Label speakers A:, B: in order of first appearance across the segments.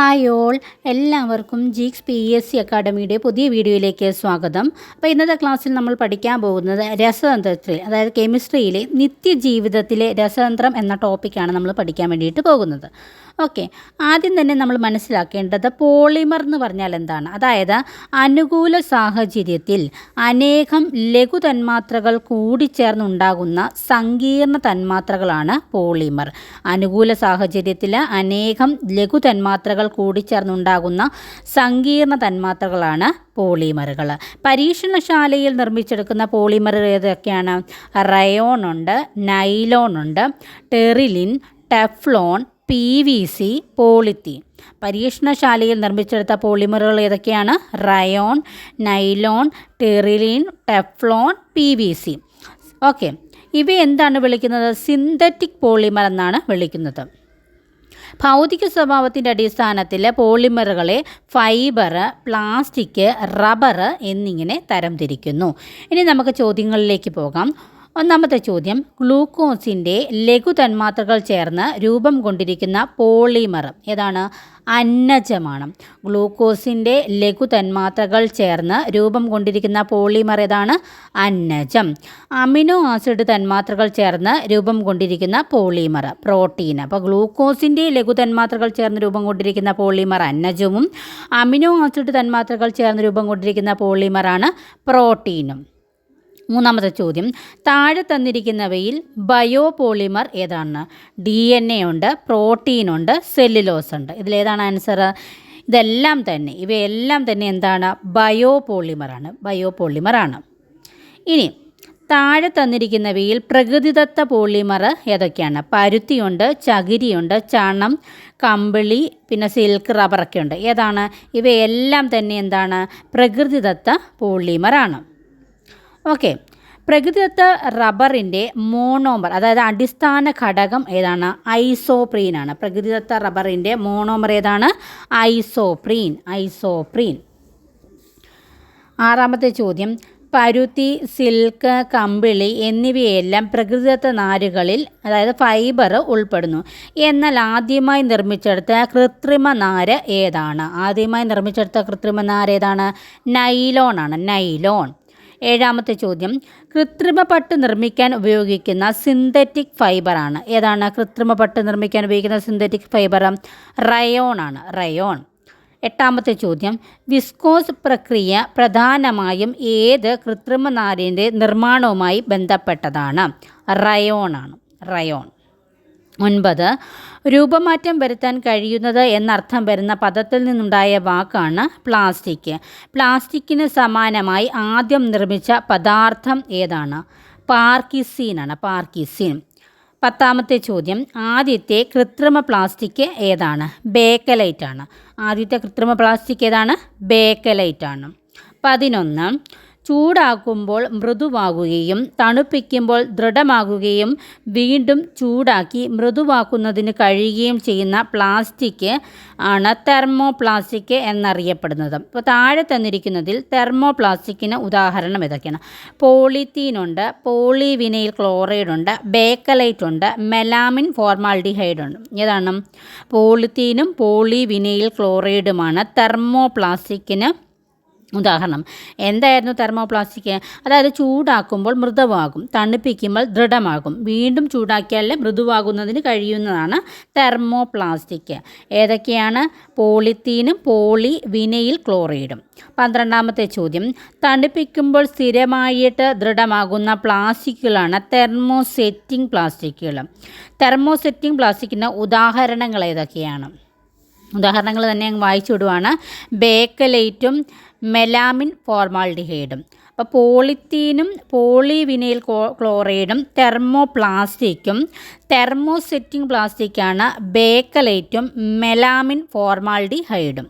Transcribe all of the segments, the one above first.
A: Hi all. എല്ലാവർക്കും Geeks P S C അക്കാഡമിയുടെ പുതിയ വീഡിയോയിലേക്ക് സ്വാഗതം. അപ്പോൾ ഇന്നത്തെ ക്ലാസ്സിൽ നമ്മൾ പഠിക്കാൻ പോകുന്നത് രസതന്ത്രത്തിൽ അതായത് കെമിസ്ട്രിയിലെ നിത്യജീവിതത്തിലെ രസതന്ത്രം എന്ന ടോപ്പിക്കാണ് നമ്മൾ പഠിക്കാൻ വേണ്ടിയിട്ട് പോകുന്നത്. ഓക്കെ. ആദ്യം തന്നെ നമ്മൾ മനസ്സിലാക്കേണ്ടത് പോളിമർ എന്ന് പറഞ്ഞാൽ എന്താണ്? അതായത് അനുകൂല സാഹചര്യത്തിൽ അനേകം ലഘു തന്മാത്രകൾ കൂടിച്ചേർന്നുണ്ടാകുന്ന സങ്കീർണ തന്മാത്രകളാണ് പോളിമർ. അനുകൂല സാഹചര്യത്തിൽ അനേകം ലഘു തന്മാത്രകൾ കൂടിച്ചേർന്നുണ്ടാകുന്ന സങ്കീർണ തന്മാത്രകളാണ് പോളിമറുകൾ. പരീക്ഷണശാലയിൽ നിർമ്മിച്ചെടുക്കുന്ന പോളിമറുകൾ ഏതൊക്കെയാണ്? റയോൺ ഉണ്ട് നൈലോൺ ഉണ്ട് terylene Teflon P V C polythene. പരീക്ഷണശാലയിൽ നിർമ്മിച്ചെടുത്ത പോളിമറുകൾ ഏതൊക്കെയാണ്? Rayon nylon terylene Teflon P V C. Okay. ഇവ എന്താണ് വിളിക്കുന്നത്? സിന്തറ്റിക് പോളിമർ എന്നാണ് വിളിക്കുന്നത്. ഭൗതിക സ്വഭാവത്തിന്റെ അടിസ്ഥാനത്തിൽ പോളിമറുകളെ ഫൈബർ പ്ലാസ്റ്റിക് റബ്ബർ എന്നിങ്ങനെ തരംതിരിക്കുന്നു. ഇനി നമുക്ക് ചോദ്യങ്ങളിലേക്ക് പോകാം. ഒന്നാമത്തെ ചോദ്യം ഗ്ലൂക്കോസിന്റെ ലഘു തന്മാത്രകൾ ചേർന്ന് രൂപം കൊണ്ടിരിക്കുന്ന പോളിമർ ഏതാണ്? അന്നജമാണ്. ഗ്ലൂക്കോസിന്റെ ലഘു തന്മാത്രകൾ ചേർന്ന് രൂപം കൊണ്ടിരിക്കുന്ന പോളിമർ ഏതാണ്? അന്നജം. അമിനോ ആസിഡ് തന്മാത്രകൾ ചേർന്ന് രൂപം കൊണ്ടിരിക്കുന്ന പോളിമർ പ്രോട്ടീൻ. അപ്പോൾ ഗ്ലൂക്കോസിന്റെ ലഘു തന്മാത്രകൾ ചേർന്ന് രൂപം കൊണ്ടിരിക്കുന്ന പോളിമർ അന്നജവും അമിനോ ആസിഡ് തന്മാത്രകൾ ചേർന്ന് രൂപം കൊണ്ടിരിക്കുന്ന പോളിമറാണ് പ്രോട്ടീനും. മൂന്നാമത്തെ ചോദ്യം. താഴെ തന്നിരിക്കുന്നവയിൽ ബയോ പോളിമർ ഏതാണ്? ഡി എൻ എ ഉണ്ട് പ്രോട്ടീൻ ഉണ്ട് സെല്ലുലോസ് ഉണ്ട്. ഇതിലേതാണ് ആൻസർ? ഇതെല്ലാം തന്നെ ഇവയെല്ലാം തന്നെ എന്താണ്? ബയോ പോളിമറാണ് ബയോ പോളിമറാണ് ഇനി താഴെ തന്നിരിക്കുന്നവയിൽ പ്രകൃതിദത്ത പോളിമർ ഏതൊക്കെയാണ്? പരുത്തിയുണ്ട് ചകിരിയുണ്ട് ചണം കമ്പിളി പിന്നെ സിൽക്ക് റബ്ബറൊക്കെ ഉണ്ട്. ഏതാണ്? ഇവയെല്ലാം തന്നെ എന്താണ്? പ്രകൃതിദത്ത പോളിമറാണ് ഓക്കെ പ്രകൃതിദത്ത റബ്ബറിന്റെ മോണോമർ അതായത് അടിസ്ഥാന ഘടകം ഏതാണ്? ഐസോപ്രീനാണ് പ്രകൃതിദത്ത റബ്ബറിന്റെ മോണോമർ ഏതാണ്? ഐസോപ്രീൻ ഐസോപ്രീൻ ആറാമത്തെ ചോദ്യം. പരുത്തി സിൽക്ക് കമ്പിളി എന്നിവയെല്ലാം പ്രകൃതിദത്ത നാരുകളിൽ അതായത് ഫൈബർ ഉൾപ്പെടുന്നു. എന്നാൽ ആദ്യമായി നിർമ്മിച്ചെടുത്ത കൃത്രിമ നാര് ഏതാണ്? ആദ്യമായി നിർമ്മിച്ചെടുത്ത കൃത്രിമ നാര് ഏതാണ്? നൈലോൺ ആണ്. നൈലോൺ ഏഴാമത്തെ ചോദ്യം. കൃത്രിമ പട്ട് നിർമ്മിക്കാൻ ഉപയോഗിക്കുന്ന സിന്തറ്റിക് ഫൈബറാണ് ഏതാണ് കൃത്രിമ പട്ട് നിർമ്മിക്കാൻ ഉപയോഗിക്കുന്ന സിന്തറ്റിക് ഫൈബർ റയോൺ ആണ്. റയോൺ എട്ടാമത്തെ ചോദ്യം. വിസ്കോസ് പ്രക്രിയ പ്രധാനമായും ഏത് കൃത്രിമ നാരിന്റെ നിർമ്മാണവുമായി ബന്ധപ്പെട്ടതാണ്. റയോൺ ആണ്. റയോൺ ഒൻപത് രൂപമാറ്റം വരുത്താൻ കഴിയുന്നത് എന്നർത്ഥം വരുന്ന പദത്തിൽ നിന്നുണ്ടായ വാക്കാണ് പ്ലാസ്റ്റിക്. പ്ലാസ്റ്റിക്കിന് സമാനമായി ആദ്യം നിർമ്മിച്ച പദാർത്ഥം ഏതാണ്? പാർക്കിസീനാണ് പാർക്കിസീൻ. പത്താമത്തെ ചോദ്യം ആദ്യത്തെ കൃത്രിമ പ്ലാസ്റ്റിക് ഏതാണ്? ബേക്കലൈറ്റ് ആണ് ആദ്യത്തെ കൃത്രിമ പ്ലാസ്റ്റിക് ഏതാണ്? ബേക്കലൈറ്റ് ആണ് പതിനൊന്ന് ചൂടാക്കുമ്പോൾ മൃദുവാകുകയും തണുപ്പിക്കുമ്പോൾ ദൃഢമാകുകയും വീണ്ടും ചൂടാക്കി മൃദുവാക്കുന്നതിന് കഴിയുകയും ചെയ്യുന്ന പ്ലാസ്റ്റിക് ആണ് തെർമോ പ്ലാസ്റ്റിക് എന്നറിയപ്പെടുന്നത്. ഇപ്പോൾ താഴെ തന്നിരിക്കുന്നതിൽ തെർമോ പ്ലാസ്റ്റിക്കിന് ഉദാഹരണം ഇതൊക്കെയാണ് പോളിത്തീനുണ്ട് പോളിവിനൈൽ ക്ലോറൈഡ് ഉണ്ട് ബേക്കലൈറ്റ് ഉണ്ട് മെലാമിൻ ഫോർമാൽഡിഹൈഡ് ഉണ്ട്. ഏതാണ്? പോളിത്തീനും പോളിവിനൈൽ ക്ലോറൈഡുമാണ് തെർമോ പ്ലാസ്റ്റിക്കിന് ഉദാഹരണം എന്തായിരുന്നു തെർമോപ്ലാസ്റ്റിക്? അതായത് ചൂടാക്കുമ്പോൾ മൃദുവാകും തണുപ്പിക്കുമ്പോൾ ദൃഢമാകും വീണ്ടും ചൂടാക്കിയാൽ മൃദുവാകുന്നതിന് കഴിയുന്നതാണ് തെർമോപ്ലാസ്റ്റിക്. ഏതൊക്കെയാണ്? പോളിത്തീനും പോളി വിനയിൽ ക്ലോറൈഡും. പന്ത്രണ്ടാമത്തെ ചോദ്യം തണുപ്പിക്കുമ്പോൾ സ്ഥിരമായിട്ട് ദൃഢമാകുന്ന പ്ലാസ്റ്റിക്കുകളാണ് തെർമോസെറ്റിംഗ് പ്ലാസ്റ്റിക്കുകൾ. തെർമോസെറ്റിംഗ് പ്ലാസ്റ്റിക്കിന് ഉദാഹരണങ്ങൾ ഏതൊക്കെയാണ്? ഉദാഹരണങ്ങൾ തന്നെ അങ്ങ് വായിച്ചു വിടുവാണ്. ബേക്കലൈറ്റും മെലാമിൻ ഫോർമാൽഡിഹൈഡും അപ്പോൾ പോളിത്തീനും പോളിവിനൈൽ ക്ലോറൈഡും തെർമോ പ്ലാസ്റ്റിക്കും തെർമോസെറ്റിംഗ് പ്ലാസ്റ്റിക്കാണ് ബേക്കലൈറ്റും മെലാമിൻ ഫോർമാൽഡിഹൈഡും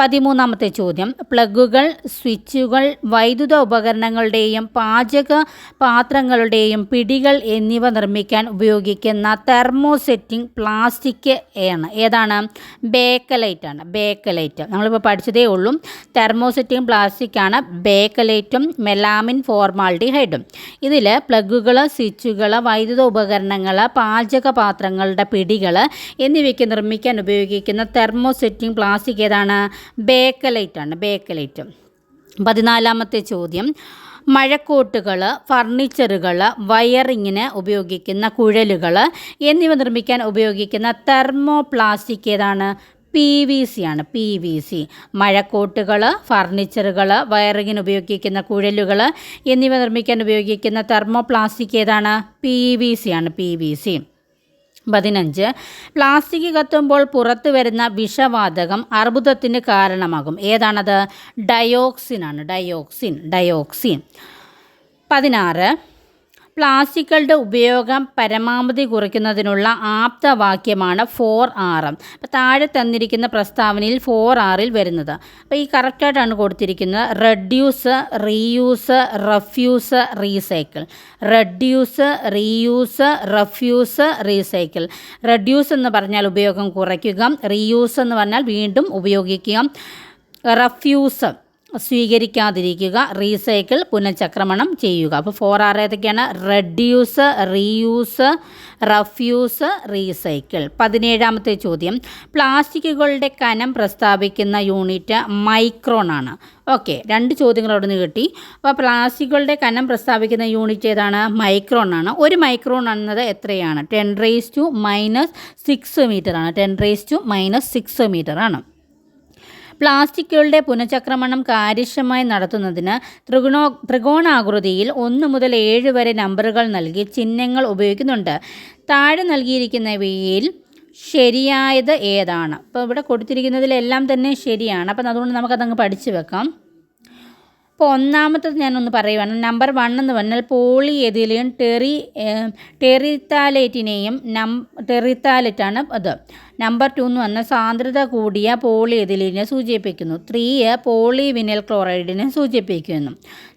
A: പതിമൂന്നാമത്തെ ചോദ്യം. പ്ലഗുകൾ സ്വിച്ചുകൾ വൈദ്യുത ഉപകരണങ്ങളുടെയും പാചക പാത്രങ്ങളുടെയും പിടികൾ എന്നിവ നിർമ്മിക്കാൻ ഉപയോഗിക്കുന്ന തെർമോസെറ്റിംഗ് പ്ലാസ്റ്റിക് ആണ്. ഏതാണ്? ബേക്കലൈറ്റ് ആണ്. ബേക്കലൈറ്റ്. നമ്മളിപ്പോൾ പഠിച്ചതേ ഉള്ളൂ. തെർമോസെറ്റിംഗ് പ്ലാസ്റ്റിക് ആണ്. ബേക്കലൈറ്റും മെലാമിൻ ഫോർമാൾഡിഹൈഡും ഇതിൽ പ്ലഗുകൾ സ്വിച്ചുകൾ വൈദ്യുത ഉപകരണങ്ങൾ പാചക പാത്രങ്ങളുടെ പിടികൾ എന്നിവയ്ക്ക് നിർമ്മിക്കാൻ ഉപയോഗിക്കുന്ന തെർമോസെറ്റിംഗ് പ്ലാസ്റ്റിക് ഏതാണ്? ബേക്കലൈറ്റ് ആണ് ബേക്കലൈറ്റ്. പതിനാലാമത്തെ ചോദ്യം. മഴക്കോട്ടുകൾ ഫർണിച്ചറുകൾ വയറിങ്ങിന് ഉപയോഗിക്കുന്ന കുഴലുകൾ എന്നിവ നിർമ്മിക്കാൻ ഉപയോഗിക്കുന്ന തെർമോപ്ലാസ്റ്റിക് ഏതാണ്? പി വി സി ആണ് പി വി സി. മഴക്കോട്ടുകൾ ഫർണിച്ചറുകൾ വയറിങ്ങിന് ഉപയോഗിക്കുന്ന കുഴലുകൾ എന്നിവ നിർമ്മിക്കാൻ ഉപയോഗിക്കുന്ന തെർമോപ്ലാസ്റ്റിക് ഏതാണ്? പി വി സി ആണ് പി വി സി. പതിനഞ്ച്. പ്ലാസ്റ്റിക് കത്തുമ്പോൾ പുറത്തു വരുന്ന വിഷവാതകം അർബുദത്തിന് കാരണമാകും. ഏതാണത്? ഡയോക്സിൻ ആണ് ഡയോക്സിൻ. ഡയോക്സിൻ. പതിനാറ്. പ്ലാസ്റ്റിക്കുകളുടെ ഉപയോഗം പരമാവധി കുറയ്ക്കുന്നതിനുള്ള ആപ്തവാക്യമാണ് ഫോർ ആർ അപ്പോൾ താഴെ തന്നിരിക്കുന്ന പ്രസ്താവനയിൽ ഫോർ ആറിൽ വരുന്നത്. അപ്പോൾ ഈ കറക്റ്റായിട്ടാണ് കൊടുത്തിരിക്കുന്നത്. Reduce reuse refuse recycle. Reduce reuse refuse recycle. Reduce എന്ന് പറഞ്ഞാൽ ഉപയോഗം കുറയ്ക്കുക. റീയൂസ് എന്ന് പറഞ്ഞാൽ വീണ്ടും ഉപയോഗിക്കുക. റഫ്യൂസ്. സ്വീകരിക്കാതിരിക്കുക റീസൈക്കിൾ പുനഃചക്രമണം ചെയ്യുക. അപ്പോൾ ഫോർ ആർ ഏതൊക്കെയാണ്? റെഡ്യൂസ് റീയൂസ് റഫ്യൂസ് റീസൈക്കിൾ പതിനേഴാമത്തെ ചോദ്യം. പ്ലാസ്റ്റിക്കുകളുടെ കനം പ്രസ്താവിക്കുന്ന യൂണിറ്റ് മൈക്രോൺ ആണ്. ഓക്കെ രണ്ട് ചോദ്യങ്ങൾ അവിടെ നിന്ന് കിട്ടി. അപ്പോൾ പ്ലാസ്റ്റിക്കുകളുടെ കനം പ്രസ്താവിക്കുന്ന യൂണിറ്റ് ഏതാണ്? മൈക്രോൺ ആണ്. ഒരു മൈക്രോൺ എന്നത് എത്രയാണ്? Ten raise to minus six metre ആണ്. Ten raise to minus six metre ആണ്. പ്ലാസ്റ്റിക്കുകളുടെ പുനഃചക്രമണം കാര്യക്ഷമമായി നടത്തുന്നതിന് ത്രികോണോ ത്രികോണാകൃതിയിൽ ഒന്ന് മുതൽ ഏഴ് വരെ നമ്പറുകൾ നൽകി ചിഹ്നങ്ങൾ ഉപയോഗിക്കുന്നുണ്ട്. താഴെ നൽകിയിരിക്കുന്നവയിൽ ശരിയായത് ഏതാണ്? അപ്പോൾ ഇവിടെ കൊടുത്തിരിക്കുന്നതിലെല്ലാം തന്നെ ശരിയാണ്. അപ്പം അതുകൊണ്ട് നമുക്കതങ്ങ് പഠിച്ചു വെക്കാം. അപ്പോൾ ഒന്നാമത്തത് ഞാനൊന്ന് പറയുവാണ്. നമ്പർ വൺ എന്ന് പറഞ്ഞാൽ പോളി എതിലിയും ടെറി ടെറിത്താലേറ്റിനെയും നം ടെറിത്താലറ്റാണ് അത്. നമ്പർ ടു എന്ന് പറഞ്ഞാൽ സാന്ദ്രത കൂടിയ പോളി എതിലിനെ സൂചിപ്പിക്കുന്നു. ത്രീ പോളി വിനൽ ക്ലോറൈഡിനെ സൂചിപ്പിക്കുന്നു.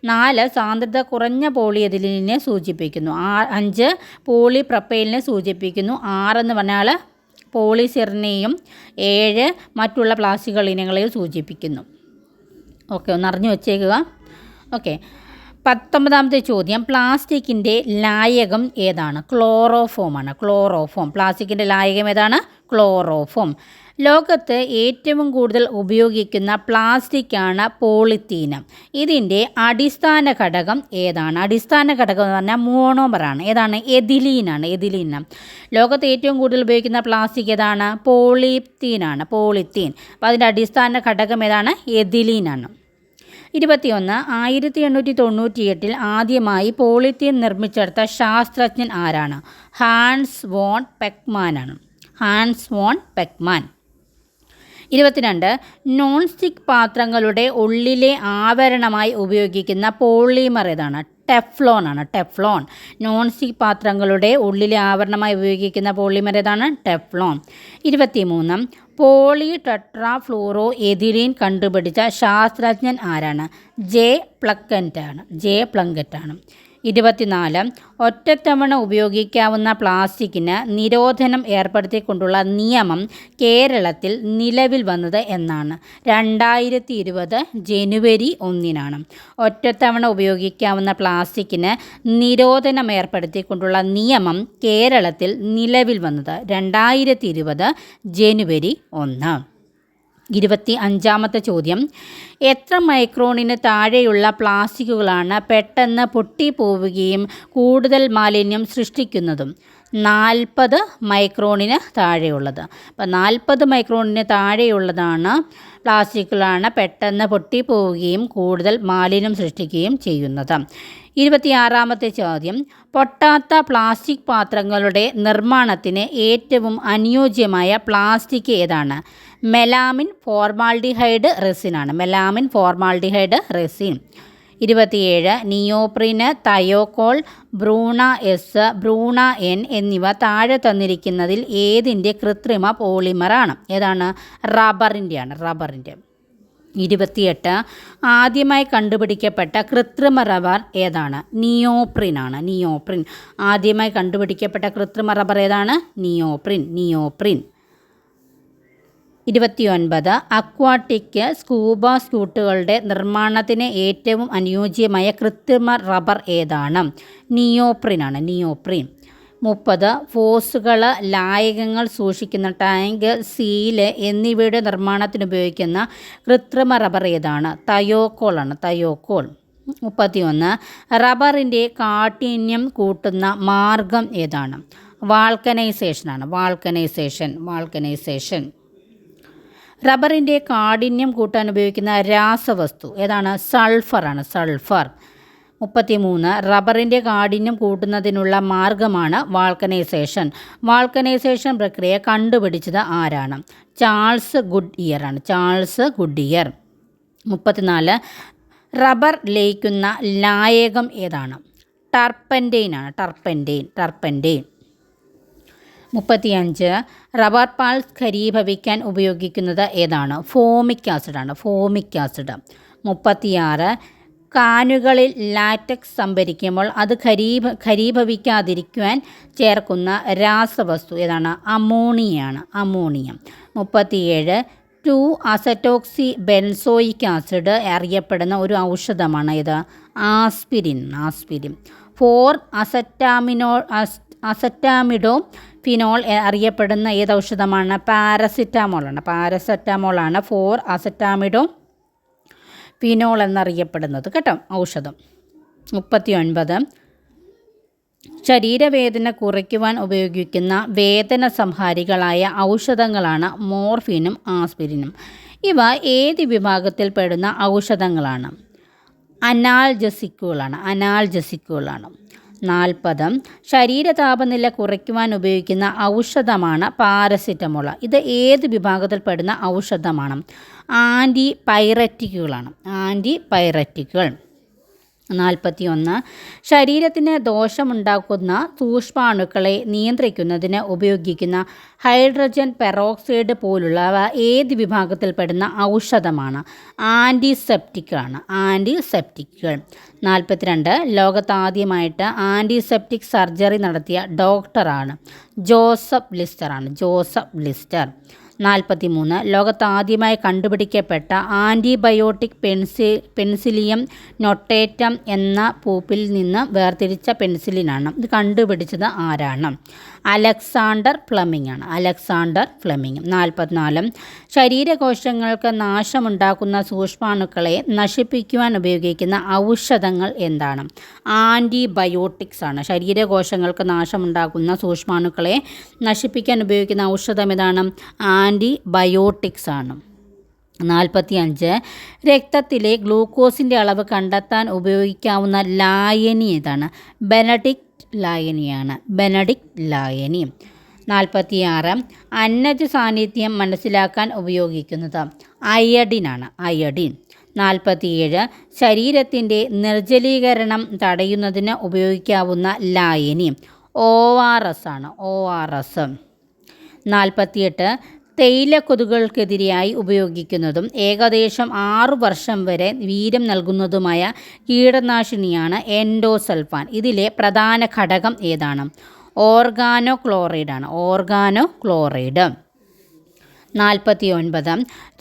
A: നാല് സാന്ദ്രത കുറഞ്ഞ പോളി എതിലിനെ സൂചിപ്പിക്കുന്നു. ആ അഞ്ച് പോളി പ്രപ്പയിലിനെ സൂചിപ്പിക്കുന്നു. ആറെന്ന് പറഞ്ഞാൽ പോളിസിറിനെയും ഏഴ് മറ്റുള്ള പ്ലാസ്റ്റിക് ഇനങ്ങളെയും സൂചിപ്പിക്കുന്നു. ഓക്കെ ഒന്ന് അറിഞ്ഞു വച്ചേക്കുക. ഓക്കെ പത്തൊമ്പതാമത്തെ ചോദ്യം. പ്ലാസ്റ്റിക്കിന്റെ ലായകം ഏതാണ്? ക്ലോറോഫോം ആണ് ക്ലോറോഫോം. പ്ലാസ്റ്റിക്കിന്റെ ലായകം ഏതാണ്? ക്ലോറോഫോം. ലോകത്ത് ഏറ്റവും കൂടുതൽ ഉപയോഗിക്കുന്ന പ്ലാസ്റ്റിക്കാണ് പോളിത്തീനം. ഇതിന്റെ അടിസ്ഥാന ഘടകം ഏതാണ്? അടിസ്ഥാന ഘടകം എന്ന് പറഞ്ഞാൽ മോണോമറാണ്. ഏതാണ്? എതിലീനാണ് എതിലീനം ലോകത്ത് ഏറ്റവും കൂടുതൽ ഉപയോഗിക്കുന്ന പ്ലാസ്റ്റിക് ഏതാണ്? പോളിത്തീനാണ് പോളിത്തീൻ. അപ്പോൾ അതിന്റെ അടിസ്ഥാന ഘടകം ഏതാണ്? എതിലീനാണ് ഇരുപത്തിയൊന്ന് ആയിരത്തി എണ്ണൂറ്റി തൊണ്ണൂറ്റിയെട്ടിൽ ആദ്യമായി പോളിത്തീൻ നിർമ്മിച്ചെടുത്ത ശാസ്ത്രജ്ഞൻ ആരാണ്? ഹാൻസ് വോൺ പെക്മാനാണ് ഹാൻസ് വോൺ പെക്മാൻ ഇരുപത്തിരണ്ട് നോൺ സ്റ്റിക്ക് പാത്രങ്ങളുടെ ഉള്ളിലെ ആവരണമായി ഉപയോഗിക്കുന്ന പോളിമർ ഏതാണ്? ടെഫ്ലോൺ ആണ്. ടെഫ്ലോൺ. നോൺ സ്റ്റിക്ക് പാത്രങ്ങളുടെ ഉള്ളിലെ ആവരണമായി ഉപയോഗിക്കുന്ന പോളിമർ ഏതാണ്? ടെഫ്ലോൺ. ഇരുപത്തിമൂന്ന് പോളി ടെട്രാ ഫ്ലൂറോ എതിലീൻ കണ്ടുപിടിച്ച ശാസ്ത്രജ്ഞൻ ആരാണ്? ജെ പ്ലക്കന്റ് ആണ് ജെ പ്ലങ്കറ്റാണ്. ഇരുപത്തിനാല് ഒറ്റത്തവണ ഉപയോഗിക്കാവുന്ന പ്ലാസ്റ്റിക്കിന് നിരോധനം ഏർപ്പെടുത്തിക്കൊണ്ടുള്ള നിയമം കേരളത്തിൽ നിലവിൽ വന്നത് എന്നാണ്. രണ്ടായിരത്തി ഇരുപത് ജനുവരി ഒന്നിനാണ്. ഒറ്റത്തവണ ഉപയോഗിക്കാവുന്ന പ്ലാസ്റ്റിക്കിന് നിരോധനം ഏർപ്പെടുത്തിക്കൊണ്ടുള്ള നിയമം കേരളത്തിൽ നിലവിൽ വന്നത് രണ്ടായിരത്തി ഇരുപത് ജനുവരി ഒന്ന്. ഇരുപത്തി അഞ്ചാമത്തെ ചോദ്യം. എത്ര മൈക്രോണിന് താഴെയുള്ള പ്ലാസ്റ്റിക്കുകളാണ് പെട്ടെന്ന് പൊട്ടിപ്പോവുകയും കൂടുതൽ മാലിന്യം സൃഷ്ടിക്കുന്നതും? നാൽപ്പത് മൈക്രോണിന് താഴെയുള്ളത്. അപ്പം നാൽപ്പത് മൈക്രോണിന് താഴെയുള്ളതാണ് പ്ലാസ്റ്റിക്കുകളാണ് പെട്ടെന്ന് പൊട്ടിപ്പോവുകയും കൂടുതൽ മാലിന്യം സൃഷ്ടിക്കുകയും ചെയ്യുന്നത്. ഇരുപത്തിയാറാമത്തെ ചോദ്യം. പൊട്ടാത്ത പ്ലാസ്റ്റിക് പാത്രങ്ങളുടെ നിർമ്മാണത്തിന് ഏറ്റവും അനുയോജ്യമായ പ്ലാസ്റ്റിക് ഏതാണ്? മെലാമിൻ ഫോർമാൽഡിഹൈഡ് റെസിനാണ് മെലാമിൻ ഫോർമാൾഡിഹൈഡ് റെസിൻ. ഇരുപത്തിയേഴ് നിയോപ്രിന് തയോക്കോൾ ബ്രൂണ എസ് ബ്രൂണ എൻ എന്നിവ താഴെ തന്നിരിക്കുന്നതിൽ ഏതിന്റെ കൃത്രിമ പോളിമറാണ്? ഏതാണ്? റബ്ബറിന്റെയാണ് റബ്ബറിന്റെ. ഇരുപത്തിയെട്ട് ആദ്യമായി കണ്ടുപിടിക്കപ്പെട്ട കൃത്രിമ റബ്ബർ ഏതാണ്? നിയോപ്രിൻ ആണ്. നിയോപ്രിൻ. ആദ്യമായി കണ്ടുപിടിക്കപ്പെട്ട കൃത്രിമ റബ്ബർ ഏതാണ്? നിയോപ്രിൻ. നിയോപ്രിൻ. ഇരുപത്തിയൊൻപത് അക്വാട്ടിക് സ്കൂബ സ്യൂട്ടുകളുടെ നിർമ്മാണത്തിന് ഏറ്റവും അനുയോജ്യമായ കൃത്രിമ റബ്ബർ ഏതാണ്? നിയോപ്രിൻ ആണ്. നിയോപ്രിൻ. മുപ്പത്. ഫോസുകൾ ലായകങ്ങൾ സൂക്ഷിക്കുന്ന ടാങ്ക് സീൽ എന്നിവയുടെ നിർമ്മാണത്തിന് ഉപയോഗിക്കുന്ന കൃത്രിമ റബ്ബർ ഏതാണ്? തയോക്കോളാണ് തയോക്കോൾ. മുപ്പത്തിയൊന്ന്. റബ്ബറിന്റെ കാഠിന്യം കൂട്ടുന്ന മാർഗം ഏതാണ്? വാൾക്കനൈസേഷനാണ് വാൾക്കനൈസേഷൻ വാൾക്കനൈസേഷൻ. റബ്ബറിന്റെ കാഠിന്യം കൂട്ടാൻ ഉപയോഗിക്കുന്ന രാസവസ്തു ഏതാണ്? സൾഫറാണ് സൾഫർ. മുപ്പത്തിമൂന്ന് റബ്ബറിന്റെ കാഠിന്യം കൂട്ടുന്നതിനുള്ള മാർഗമാണ് വാൾക്കനൈസേഷൻ. വാൾക്കനൈസേഷൻ പ്രക്രിയ കണ്ടുപിടിച്ചത് ആരാണ്? ചാൾസ് ഗുഡ് ഇയർ ആണ്. ചാൾസ് ഗുഡ് ഇയർ മുപ്പത്തിനാല് റബ്ബർ ലയിക്കുന്ന ലായകം ഏതാണ്? ടർപ്പന്റെയിൻ ആണ്. ടർപ്പന്റെയിൻ ടർപ്പന്റെയിൻ മുപ്പത്തിയഞ്ച് റബ്ബർ പാൽ ഖരീഭവിക്കാൻ ഉപയോഗിക്കുന്നത് ഏതാണ്? ഫോമിക് ആസിഡാണ്. Formic acid. മുപ്പത്തിയാറ് കാനുകളിൽ ലാറ്റക്സ് സംഭരിക്കുമ്പോൾ അത് ഖരീഭ ഖരീഭവിക്കാതിരിക്കുവാൻ ചേർക്കുന്ന രാസവസ്തു ഏതാണ്? അമോണിയാണ് അമോണിയം. മുപ്പത്തിയേഴ് ടു അസറ്റോക്സി ബെൻസോയിക് ആസിഡ് അറിയപ്പെടുന്ന ഒരു ഔഷധമാണ് ഇത് aspirin aspirin. Four acetamino acetamido phenol അറിയപ്പെടുന്ന ഏത് ഔഷധമാണ്? പാരസിറ്റാമോളാണ്. പാരസെറ്റാമോളാണ്. ഫോർ അസറ്റാമിഡോ ഫിനോൾ എന്നറിയപ്പെടുന്നത് കേട്ടോ ഔഷധം. മുപ്പത്തി ഒൻപത് ശരീരവേദന കുറയ്ക്കുവാൻ ഉപയോഗിക്കുന്ന വേദന സംഹാരികളായ ഔഷധങ്ങളാണ് മോർഫിനും ആസ്പിരിനും. ഇവ ഏത് വിഭാഗത്തിൽപ്പെടുന്ന ഔഷധങ്ങളാണ്? അനാൽജസിക്കുകളാണ് അനാൽജസിക്കുകളാണ്. നാൽപ്പത്. ശരീര താപനില കുറയ്ക്കുവാൻ ഉപയോഗിക്കുന്ന ഔഷധമാണ് പാരസിറ്റമോൾ ഇത് ഏത് വിഭാഗത്തിൽപ്പെടുന്ന ഔഷധമാണ്? ആന്റി പൈററ്റിക്കുകളാണ് ആന്റി പൈററ്റിക്കുകൾ നാൽപ്പത്തി ഒന്ന് ശരീരത്തിന് ദോഷമുണ്ടാക്കുന്ന സൂക്ഷ്മാണുക്കളെ നിയന്ത്രിക്കുന്നതിന് ഉപയോഗിക്കുന്ന ഹൈഡ്രജൻ പെറോക്സൈഡ് പോലുള്ളവ ഏത് വിഭാഗത്തിൽപ്പെടുന്ന ഔഷധമാണ്? ആന്റിസെപ്റ്റിക്കാണ്. ആന്റിസെപ്റ്റിക്കുകൾ. നാൽപ്പത്തിരണ്ട്. ലോകത്താദ്യമായിട്ട് ആന്റിസെപ്റ്റിക് സർജറി നടത്തിയ ഡോക്ടറാണ്. ജോസഫ് ലിസ്റ്ററാണ്. Joseph Lister. നാൽപ്പത്തി മൂന്ന് ലോകത്താദ്യമായി കണ്ടുപിടിക്കപ്പെട്ട ആന്റിബയോട്ടിക് പെൻസി പെൻസിലിയം നൊട്ടേറ്റം എന്ന പൂപ്പിൽ നിന്ന് വേർതിരിച്ച പെൻസിലിനാണ്. ഇത് കണ്ടുപിടിച്ചത് ആരാണ്? അലക്സാണ്ടർ ഫ്ലമിംഗ് ആണ്. Alexander Fleming. നാൽപ്പത്തിനാലും. ശരീരകോശങ്ങൾക്ക് നാശമുണ്ടാക്കുന്ന സൂക്ഷ്മാണുക്കളെ നശിപ്പിക്കുവാൻ ഉപയോഗിക്കുന്ന ഔഷധങ്ങൾ എന്താണ്? ആന്റിബയോട്ടിക്സ് ആണ്. ശരീരകോശങ്ങൾക്ക് നാശമുണ്ടാക്കുന്ന സൂക്ഷ്മാണുക്കളെ നശിപ്പിക്കാൻ ഉപയോഗിക്കുന്ന ഔഷധം ഏതാണ്? ആന്റിബയോട്ടിക്സ് ആണ്. നാൽപ്പത്തി അഞ്ച് രക്തത്തിലെ ഗ്ലൂക്കോസിന്റെ അളവ് കണ്ടെത്താൻ ഉപയോഗിക്കാവുന്ന ലായനി ഏതാണ്? ബെനഡിക്റ്റ് ലായനിയാണ്. ബെനഡിക്റ്റ് ലായനി. നാൽപ്പത്തിയാറ്. അന്നജ സാന്നിധ്യം മനസ്സിലാക്കാൻ ഉപയോഗിക്കുന്നത് അയഡിനാണ്. അയഡിൻ. നാൽപ്പത്തിയേഴ്. ശരീരത്തിന്റെ നിർജലീകരണം തടയുന്നതിന് ഉപയോഗിക്കാവുന്ന ലായനി. ഒ ആർ എസ് ആണ്. O R S. നാൽപ്പത്തിയെട്ട്. തേയിലക്കൊതുകൾക്കെതിരെയായി ഉപയോഗിക്കുന്നതും ഏകദേശം ആറു വർഷം വരെ വീര്യം നൽകുന്നതുമായ കീടനാശിനിയാണ് എൻഡോസൾഫാൻ. ഇതിലെ പ്രധാന ഘടകം ഏതാണ്? ഓർഗാനോ ക്ലോറൈഡാണ് ഓർഗാനോ ക്ലോറൈഡ് നാൽപ്പത്തി ഒൻപത്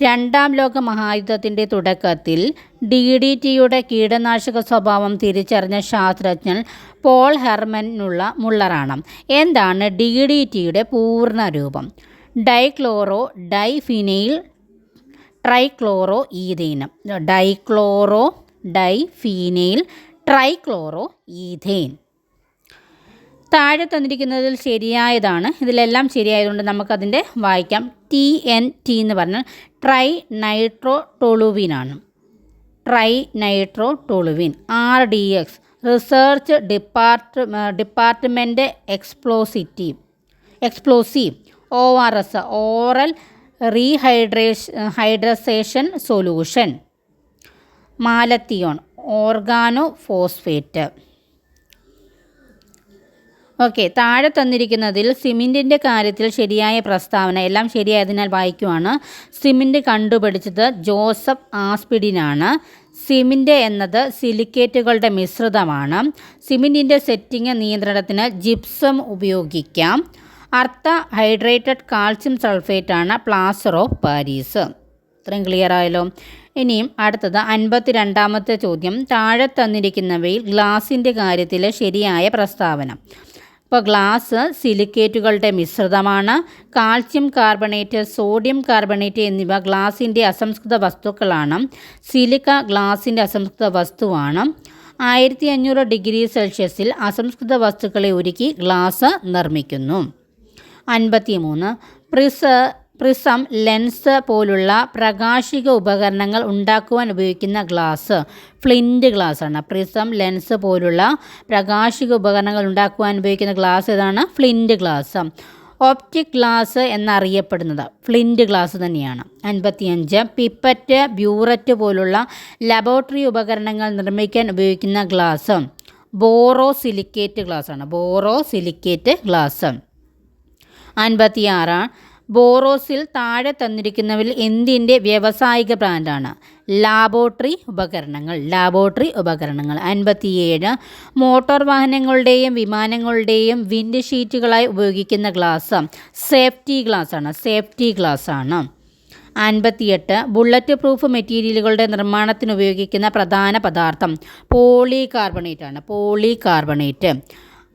A: രണ്ടാം ലോക മഹായുദ്ധത്തിന്റെ തുടക്കത്തിൽ ഡി ഡി ടിയുടെ കീടനാശക സ്വഭാവം തിരിച്ചറിഞ്ഞ ശാസ്ത്രജ്ഞൻ പോൾ ഹെർമനുള്ള മുള്ളറാണ്. എന്താണ് ഡി ഡി ടിയുടെ പൂർണ രൂപം? Dichloro diphenyl trichloro ഈഥേനം. Dichloro diphenyl trichloro ethane. താഴെ തന്നിരിക്കുന്നതിൽ ശരിയായതാണ്. ഇതിലെല്ലാം ശരിയായതുകൊണ്ട് നമുക്കതിന്റെ വായിക്കാം. ടി എൻ ടി എന്ന് പറഞ്ഞാൽ tri nitro ടൊളുവിനാണ് tri nitro toluene R D X research depart department explosive explosive O R S oral rehydration hydration solution malathion organo phosphate okay താഴെ തന്നിരിക്കുന്നതിൽ സിമെന്റിന്റെ കാര്യത്തിൽ ശരിയായ പ്രസ്താവന എല്ലാം ശരിയായതിനാൽ വായിക്കുവാണ്. സിമെന്റ് കണ്ടുപിടിച്ചത് ജോസഫ് ആസ്പിഡിനാണ്. സിമിന്റ് എന്നത് സിലിക്കേറ്റുകളുടെ മിശ്രിതമാണ്. സിമെന്റിന്റെ സെറ്റിംഗ് നിയന്ത്രണത്തിന് ജിപ്സം ഉപയോഗിക്കാം. അർത്ഥ ഹൈഡ്രേറ്റഡ് കാൽസ്യം ആണ് പ്ലാസ്റ്റർ ഓഫ് പാരീസ്. ഇത്രയും ക്ലിയർ ആയല്ലോ. ഇനിയും അടുത്തത് അൻപത്തി രണ്ടാമത്തെ ചോദ്യം. താഴെ തന്നിരിക്കുന്നവയിൽ ഗ്ലാസിന്റെ കാര്യത്തിലെ ശരിയായ പ്രസ്താവന. ഇപ്പോൾ ഗ്ലാസ് സിലിക്കേറ്റുകളുടെ മിശ്രിതമാണ്. കാൽസ്യം കാർബണേറ്റ് സോഡിയം കാർബണേറ്റ് എന്നിവ ഗ്ലാസിന്റെ അസംസ്കൃത വസ്തുക്കളാണ്. സിലിക്ക ഗ്ലാസിന്റെ അസംസ്കൃത വസ്തുവാണ്. ആയിരത്തി അഞ്ഞൂറ് ഡിഗ്രി സെൽഷ്യസിൽ അസംസ്കൃത വസ്തുക്കളെ ഒരുക്കി ഗ്ലാസ് നിർമ്മിക്കുന്നു. അൻപത്തി മൂന്ന് പ്രിസ പ്രിസം ലെൻസ് പോലുള്ള പ്രകാശിക ഉപകരണങ്ങൾ ഉണ്ടാക്കുവാൻ ഉപയോഗിക്കുന്ന ഗ്ലാസ് ഫ്ലിന്റ് ഗ്ലാസ്സാണ്. പ്രിസം ലെൻസ് പോലുള്ള പ്രകാശിക ഉപകരണങ്ങൾ ഉണ്ടാക്കുവാൻ ഉപയോഗിക്കുന്ന ഗ്ലാസ് ഏതാണ്? Flint glass. ഓപ്റ്റിക് ഗ്ലാസ് എന്നറിയപ്പെടുന്നത് ഫ്ലിന്റ് ഗ്ലാസ് തന്നെയാണ്. അൻപത്തിയഞ്ച്. പിപ്പറ്റ് ബ്യൂററ്റ് പോലുള്ള ലബോറട്ടറി ഉപകരണങ്ങൾ നിർമ്മിക്കാൻ ഉപയോഗിക്കുന്ന glass. Borrow silicate ഗ്ലാസ്സാണ്. Boro silicate glass. അൻപത്തിയാറ് ബോറോസിൽ താഴെ തന്നിരിക്കുന്നവരിൽ എന്തിന്റെ വ്യാവസായിക ബ്രാൻഡാണ്? ലാബോറട്ടറി ഉപകരണങ്ങൾ ലാബോറട്ടറി ഉപകരണങ്ങൾ. അൻപത്തിയേഴ്. മോട്ടോർ വാഹനങ്ങളുടെയും വിമാനങ്ങളുടെയും വിൻഡ് ഷീറ്റുകളായി ഉപയോഗിക്കുന്ന ഗ്ലാസ്. സേഫ്റ്റി ഗ്ലാസ് ആണ് സേഫ്റ്റി ഗ്ലാസ് ആണ് അൻപത്തിയെട്ട്. ബുള്ളറ്റ് പ്രൂഫ് മെറ്റീരിയലുകളുടെ നിർമ്മാണത്തിന് ഉപയോഗിക്കുന്ന പ്രധാന പദാർത്ഥം പോളി കാർബണേറ്റ് ആണ് പോളി കാർബണേറ്റ്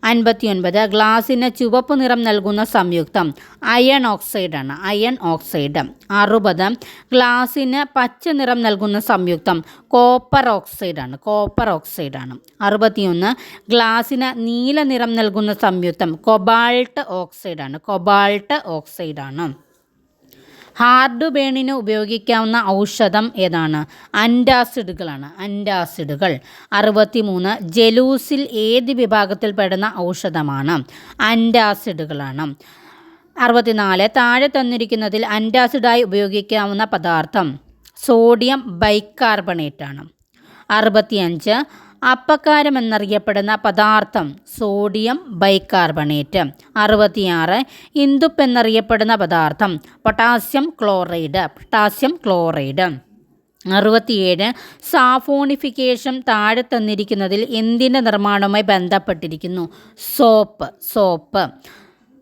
A: അൻപത്തിയൊൻപത്. ഗ്ലാസിന് ചുവപ്പ് നിറം നൽകുന്ന സംയുക്തം. അയൺ ഓക്സൈഡാണ്. Iron oxide. അറുപത്. ഗ്ലാസിന് പച്ച നിറം നൽകുന്ന സംയുക്തം കോപ്പർ ഓക്സൈഡാണ്. കോപ്പർ ഓക്സൈഡാണ്. അറുപത്തിയൊന്ന്. ഗ്ലാസിന് നീല നിറം നൽകുന്ന സംയുക്തം കൊബാൾട്ട് ഓക്സൈഡാണ്. കൊബാൾട്ട് ഓക്സൈഡാണ്. ഹാർഡ് ബേണിന് ഉപയോഗിക്കാവുന്ന ഔഷധം ഏതാണ്? അന്റാസിഡുകളാണ് അന്റാസിഡുകൾ അറുപത്തി മൂന്ന് ജലൂസിൽ ഏത് വിഭാഗത്തിൽപ്പെടുന്ന ഔഷധമാണ്? അന്റാസിഡുകളാണ് അറുപത്തിനാല്. താഴെ തന്നിരിക്കുന്നതിൽ അന്റാസിഡായി ഉപയോഗിക്കാവുന്ന പദാർത്ഥം സോഡിയം ബൈകാർബണേറ്റ് ആണ് അറുപത്തിയഞ്ച്. അപ്പക്കാരം എന്നറിയപ്പെടുന്ന പദാർത്ഥം സോഡിയം ബൈകാർബണേറ്റ്. അറുപത്തിയാറ് ഇന്ദുപ്പ് എന്നറിയപ്പെടുന്ന പദാർത്ഥം പൊട്ടാസ്യം ക്ലോറൈഡ് പൊട്ടാസ്യം ക്ലോറൈഡ്. അറുപത്തിയേഴ് സാഫോണിഫിക്കേഷൻ താഴെ തന്നിരിക്കുന്നതിൽ എന്തിന്റെ നിർമ്മാണവുമായി ബന്ധപ്പെട്ടിരിക്കുന്നു? Soap soap.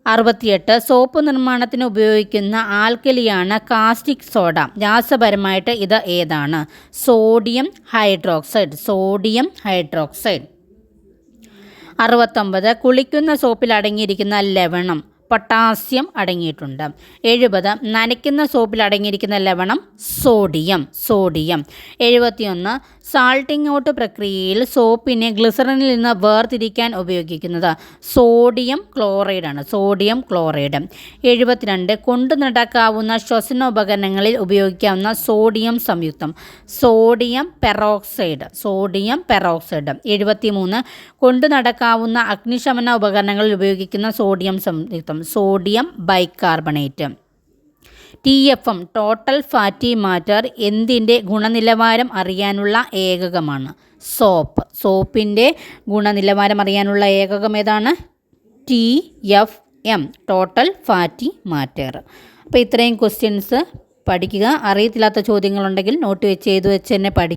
A: അറുപത്തിയെട്ട്. സോപ്പ് നിർമ്മാണത്തിന് ഉപയോഗിക്കുന്ന ആൽക്കലിയാണ് കാസ്റ്റിക് സോഡ. രാസപരമായിട്ട് ഇത് ഏതാണ്? Sodium hydroxide. Sodium hydroxide. അറുപത്തൊമ്പത്. കുളിക്കുന്ന സോപ്പിൽ അടങ്ങിയിരിക്കുന്ന ലവണം. പൊട്ടാസ്യം അടങ്ങിയിട്ടുണ്ട്. എഴുപത്. നനയ്ക്കുന്ന സോപ്പിൽ അടങ്ങിയിരിക്കുന്ന ലവണം സോഡിയം. സോഡിയം. എഴുപത്തിയൊന്ന്. സാൾട്ടിംഗ് ഔട്ട് പ്രക്രിയയിൽ സോപ്പിനെ ഗ്ലിസറിനിൽ നിന്ന് വേർതിരിക്കാൻ ഉപയോഗിക്കുന്നത് സോഡിയം ക്ലോറൈഡാണ്. Sodium chloride. എഴുപത്തിരണ്ട് കൊണ്ടു നടക്കാവുന്ന ശ്വസന ഉപകരണങ്ങളിൽ ഉപയോഗിക്കാവുന്ന സോഡിയം സംയുക്തം. Sodium peroxide. Sodium peroxide. എഴുപത്തിമൂന്ന് കൊണ്ടു നടക്കാവുന്ന അഗ്നിശമന ഉപകരണങ്ങളിൽ ഉപയോഗിക്കുന്ന സോഡിയം സംയുക്തം. Sodium bicarbonate. T F M total fatty matter എന്തിന്റെ ഗുണനിലവാരം അറിയാനുള്ള ഏകകമാണ്? സോപ്പ് സോപ്പിന്റെ ഗുണനിലവാരം അറിയാനുള്ള ഏകകം ഏതാണ്? T F M total fatty matter അപ്പോൾ ഇത്രയും ക്വസ്റ്റ്യൻസ് പഠിക്കുക. അറിയത്തില്ലാത്ത ചോദ്യങ്ങളുണ്ടെങ്കിൽ നോട്ട് വെച്ച് ചെയ്തു വെച്ച് തന്നെ പഠി